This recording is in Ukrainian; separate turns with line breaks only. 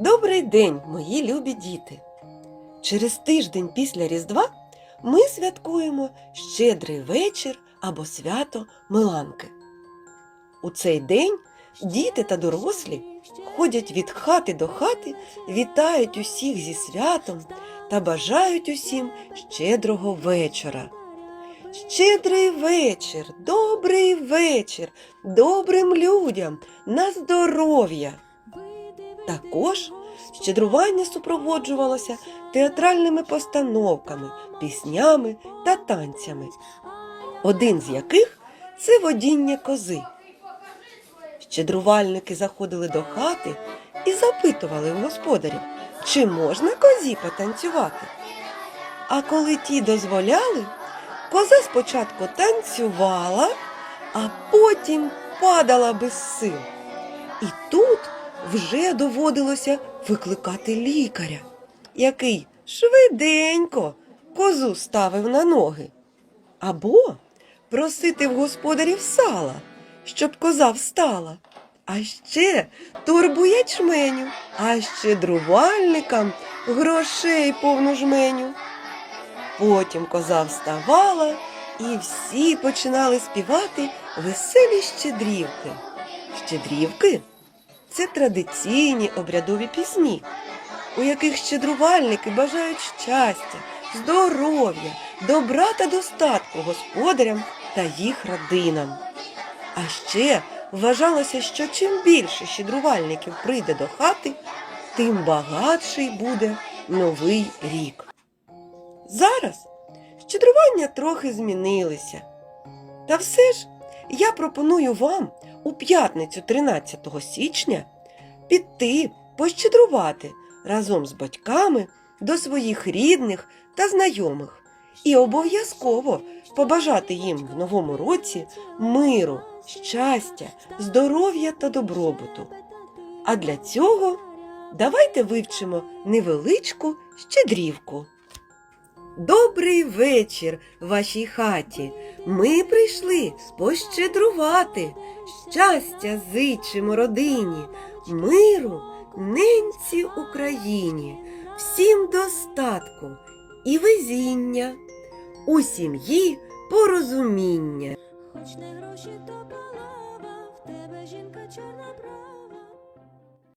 Добрий день, мої любі діти! Через тиждень після Різдва ми святкуємо щедрий вечір або свято Миланки. У цей день діти та дорослі ходять від хати до хати, вітають усіх зі святом та бажають усім щедрого вечора. Щедрий вечір, добрий вечір, добрим людям, на здоров'я. Також щедрування супроводжувалося театральними постановками, піснями та танцями, один з яких це водіння кози. Щедрувальники заходили до хати і запитували у господарів, чи можна козі потанцювати. А коли ті дозволяли, коза спочатку танцювала, а потім падала без сил. І тут вже доводилося викликати лікаря, який швиденько козу ставив на ноги. Або просити в господарів сала, щоб коза встала. А ще торбу ячменю, а ще друвальникам грошей повну жменю. Потім коза вставала, і всі починали співати веселі щедрівки. Щедрівки це традиційні обрядові пісні, у яких щедрувальники бажають щастя, здоров'я, добра та достатку господарям та їх родинам. А ще вважалося, що чим більше щедрувальників прийде до хати, тим багатший буде новий рік. Зараз щедрування трохи змінилися. Та все ж я пропоную вам у п'ятницю 13 січня піти пощедрувати разом з батьками до своїх рідних та знайомих і обов'язково побажати їм в новому році миру, щастя, здоров'я та добробуту. А для цього давайте вивчимо невеличку щедрівку. Добрий вечір вашій хаті. Ми прийшли пощедрувати. Щастя зичимо родині, миру, ненці Україні, всім достатку і везіння, у сім'ї порозуміння.
Хоч не гроші то палава, в тебе жінка чорна права.